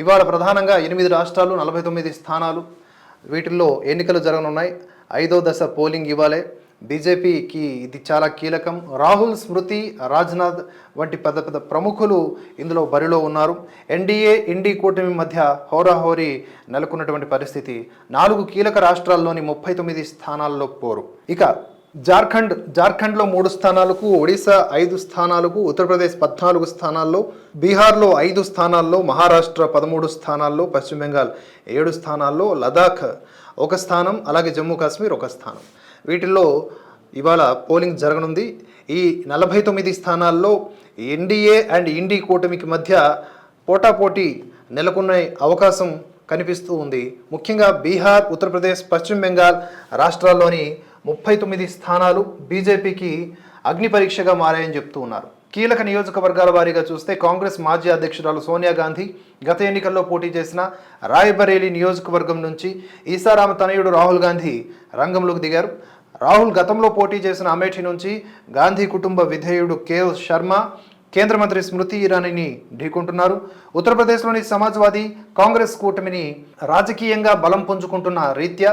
ఇవాళ ప్రధానంగా ఎనిమిది రాష్ట్రాలు నలభై తొమ్మిది స్థానాలు వీటిల్లో ఎన్నికలు జరగనున్నాయి. ఐదో దశ పోలింగ్ ఇవ్వాలే. బీజేపీకి ఇది చాలా కీలకం. రాహుల్ స్మృతి రాజ్నాథ్ వంటి పెద్ద పెద్ద ప్రముఖులు ఇందులో బరిలో ఉన్నారు. ఎన్డీఏ ఇండి కూటమి మధ్య హోరాహోరీ నెలకొన్నటువంటి పరిస్థితి. నాలుగు కీలక రాష్ట్రాల్లోని ముప్పై తొమ్మిది స్థానాల్లో పోరు. ఇక జార్ఖండ్ జార్ఖండ్లో మూడు స్థానాలకు ఒడిశా ఐదు స్థానాలకు ఉత్తరప్రదేశ్ పద్నాలుగు స్థానాల్లో బీహార్లో ఐదు స్థానాల్లో మహారాష్ట్ర పదమూడు స్థానాల్లో పశ్చిమ బెంగాల్ ఏడు స్థానాల్లో లదాఖ్ ఒక స్థానం అలాగే జమ్మూ కాశ్మీర్ ఒక స్థానం. వీటిల్లో ఇవాళ పోలింగ్ జరగనుంది. ఈ నలభై తొమ్మిది స్థానాల్లో ఎన్డీఏ అండ్ ఇండి కూటమికి మధ్య పోటాపోటీ నెలకొన్న అవకాశం కనిపిస్తూ ఉంది. ముఖ్యంగా బీహార్ ఉత్తరప్రదేశ్ పశ్చిమ బెంగాల్ రాష్ట్రాల్లోని ముప్పై తొమ్మిది స్థానాలు బీజేపీకి అగ్ని పరీక్షగా మారాయని చెప్తూ ఉన్నారు. కీలక నియోజకవర్గాల వారీగా చూస్తే కాంగ్రెస్ మాజీ అధ్యక్షురాలు సోనియా గాంధీ గత ఎన్నికల్లో పోటీ చేసిన రాయ్బరేలీ నియోజకవర్గం నుంచి ఈసారామ తనయుడు రాహుల్ గాంధీ రంగంలోకి దిగారు. రాహుల్ గతంలో పోటీ చేసిన అమేఠీ నుంచి గాంధీ కుటుంబ విధేయుడు కేఎల్ శర్మ కేంద్ర మంత్రి స్మృతి ఇరానీని ఢీకొంటున్నారు. ఉత్తరప్రదేశ్లోని సమాజ్వాదీ కాంగ్రెస్ కూటమిని రాజకీయంగా బలం పుంజుకుంటున్న రీత్యా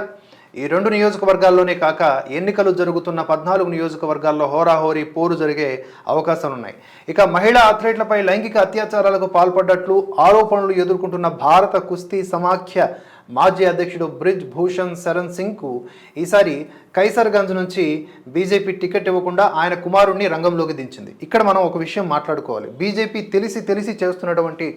ఈ రెండు నియోజకవర్గాల్లోనే కాక ఎన్నికలు జరుగుతున్న పద్నాలుగు నియోజకవర్గాల్లో హోరాహోరీ పోరు జరిగే అవకాశాలు ఉన్నాయి. ఇక మహిళా అథ్లెట్లపై లైంగిక అత్యాచారాలకు పాల్పడ్డట్లు ఆరోపణలు ఎదుర్కొంటున్న భారత కుస్తీ సమాఖ్య మాజీ అధ్యక్షుడు బ్రిజ్ భూషణ్ శరణ్ సింగ్కు ఈసారి కైసర్గంజ్ నుంచి బీజేపీ టికెట్ ఇవ్వకుండా ఆయన కుమారుణ్ణి రంగంలోకి దించింది. ఇక్కడ మనం ఒక విషయం మాట్లాడుకోవాలి. బీజేపీ తెలిసి తెలిసి చేస్తున్నటువంటి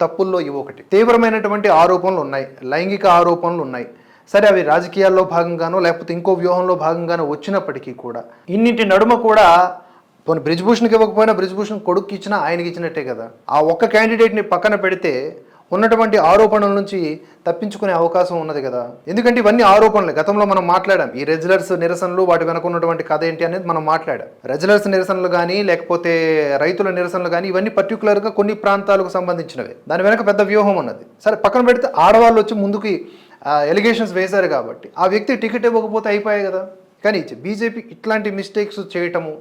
తప్పుల్లో ఇవి ఒకటి. తీవ్రమైనటువంటి ఆరోపణలు ఉన్నాయి. లైంగిక ఆరోపణలు ఉన్నాయి. సరే అవి రాజకీయాల్లో భాగంగానో లేకపోతే ఇంకో వ్యూహంలో భాగంగానో వచ్చినప్పటికీ కూడా ఇన్నింటి నడుమ కూడా పోనీ బ్రిజ్భూషణ్కి ఇవ్వకపోయినా బ్రిజ్భూషణ్ కొడుకు ఇచ్చినా ఆయనకి ఇచ్చినట్టే కదా. ఆ ఒక్క క్యాండిడేట్ని పక్కన పెడితే ఉన్నటువంటి ఆరోపణల నుంచి తప్పించుకునే అవకాశం ఉన్నది కదా. ఎందుకంటే ఇవన్నీ ఆరోపణలు. గతంలో మనం మాట్లాడాం. ఈ రెజ్యులర్స్ నిరసనలు వాటి వెనక ఉన్నటువంటి కథ ఏంటి అనేది మనం మాట్లాడాం. రెజ్యులర్స్ నిరసనలు కానీ లేకపోతే రైతుల నిరసనలు కానీ ఇవన్నీ పర్టికులర్గా కొన్ని ప్రాంతాలకు సంబంధించినవి. దాని వెనక పెద్ద వ్యూహం ఉన్నది. సరే పక్కన పెడితే ఆడవాళ్ళు వచ్చి ముందుకి ఎలిగేషన్స్ వేశారు కాబట్టి. ఆ వ్యక్తి టికెట్ ఇవ్వకపోతే అయిపోయాయి కదా. కానీ బీజేపీ ఇట్లాంటి మిస్టేక్స్ చేయటము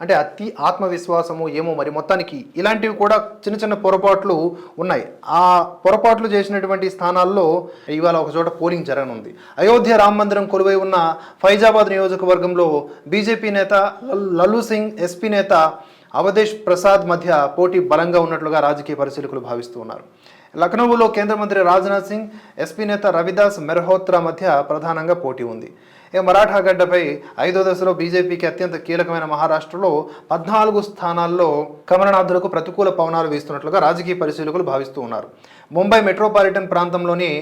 అంటే అతి ఆత్మవిశ్వాసము ఏమో మరి మొత్తానికి ఇలాంటివి కూడా చిన్న చిన్న పొరపాట్లు ఉన్నాయి. ఆ పొరపాట్లు చేసినటువంటి స్థానాల్లో ఇవాళ ఒక చోట పోలింగ్ జరగనుంది. అయోధ్య రామ మందిరం కొలువై ఉన్న ఫైజాబాద్ నియోజకవర్గంలో బీజేపీ నేత లల్- లల్లు సింగ్ ఎస్పీ నేత అవధేష్ ప్రసాద్ మధ్య పోటీ బలంగా ఉన్నట్లుగా రాజకీయ పరిశీలకులు భావిస్తూ ఉన్నారు. లక్నోలో కేంద్ర మంత్రి రాజ్నాథ్ సింగ్ ఎస్పీ నేత రవిదాస్ మెర్హోత్రా మధ్య ప్రధానంగా పోటీ ఉంది. ఇక మరాఠా గడ్డపై ఐదో దశలో బీజేపీకి అత్యంత కీలకమైన మహారాష్ట్రలో పద్నాలుగు స్థానాల్లో కమలనాథులకు ప్రతికూల పవనాలు వీస్తున్నట్లుగా రాజకీయ పరిశీలకులు భావిస్తూ ఉన్నారు. ముంబై మెట్రోపాలిటన్ ప్రాంతంలోని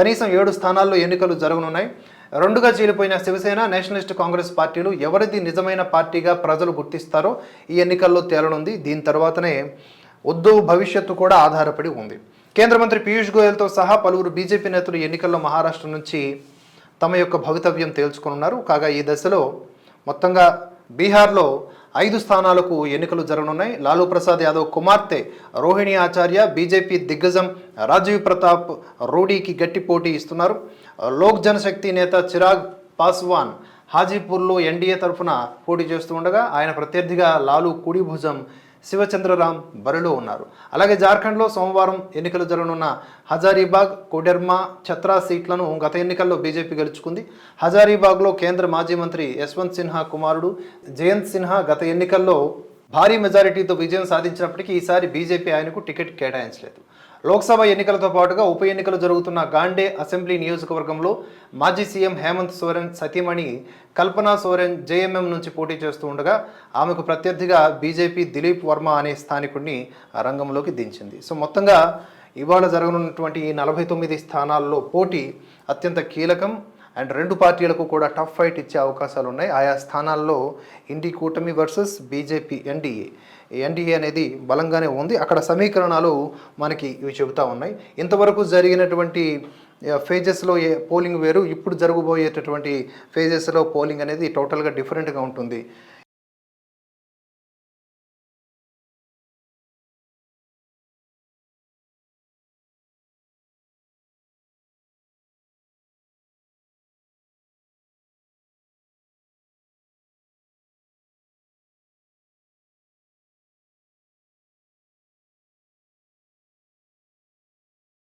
కనీసం ఏడు స్థానాల్లో ఎన్నికలు జరగనున్నాయి. రెండుగా చీలిపోయిన శివసేన నేషనలిస్ట్ కాంగ్రెస్ పార్టీలు ఎవరిది నిజమైన పార్టీగా ప్రజలు గుర్తిస్తారో ఈ ఎన్నికల్లో తేలనుంది. దీని తర్వాతనే ఉద్దవ్ భవిష్యత్తు కూడా ఆధారపడి ఉంది. కేంద్ర మంత్రి పీయూష్ గోయల్తో సహా పలువురు బీజేపీ నేతలు ఎన్నికల్లో మహారాష్ట్ర నుంచి తమ యొక్క భవితవ్యం తేల్చుకోనున్నారు. కాగా ఈ దశలో మొత్తంగా బీహార్లో ఐదు స్థానాలకు ఎన్నికలు జరగనున్నాయి. లాలూ ప్రసాద్ యాదవ్ కుమార్తె రోహిణి ఆచార్య బీజేపీ దిగ్గజం రాజీవ్ ప్రతాప్ రూడీకి గట్టి పోటీ ఇస్తున్నారు. లోక్ జనశక్తి నేత చిరాగ్ పాస్వాన్ హాజీపూర్లో ఎన్డీఏ తరఫున పోటీ చేస్తూ ఉండగా ఆయన ప్రత్యర్థిగా లాలూ కుడి భుజం శివచంద్రరామ్ బరిలో ఉన్నారు. అలాగే జార్ఖండ్లో సోమవారం ఎన్నికలు జరగనున్న హజారీబాగ్ కోడెర్మా ఛత్రా సీట్లను గత ఎన్నికల్లో బీజేపీ గెలుచుకుంది. హజారీబాగ్లో కేంద్ర మాజీ మంత్రి యశ్వంత్ సిన్హా కుమారుడు జయంత్ సిన్హా గత ఎన్నికల్లో భారీ మెజారిటీతో విజయం సాధించినప్పటికీ ఈసారి బీజేపీ ఆయనకు టికెట్ కేటాయించలేదు. లోక్సభ ఎన్నికలతో పాటుగా ఉప ఎన్నికలు జరుగుతున్న గాండే అసెంబ్లీ నియోజకవర్గంలో మాజీ సీఎం హేమంత్ సోరెన్ సతీమణి కల్పనా సోరెన్ జేఎంఎం నుంచి పోటీ చేస్తూ ఉండగా ఆమెకు ప్రత్యర్థిగా బీజేపీ దిలీప్ వర్మ అనే స్థానికుడిని రంగంలోకి దించింది. సో మొత్తంగా ఇవాళ జరగనున్నటువంటి ఈ నలభై తొమ్మిది స్థానాల్లో పోటీ అత్యంత కీలకం. అండ్ రెండు పార్టీలకు కూడా టఫ్ ఫైట్ ఇచ్చే అవకాశాలు ఉన్నాయి. ఆయా స్థానాల్లో ఇండి కూటమి వర్సెస్ బీజేపీ ఎన్డీఏ. ఎన్డీఏ అనేది బలంగానే ఉంది. అక్కడ సమీకరణాలు మనకి ఇవి చెబుతా ఉన్నాయి. ఇంతవరకు జరిగినటువంటి ఫేజెస్లో ఏ పోలింగ్ వేరు. ఇప్పుడు జరగబోయేటటువంటి ఫేజెస్లో పోలింగ్ అనేది టోటల్గా డిఫరెంట్గా ఉంటుంది.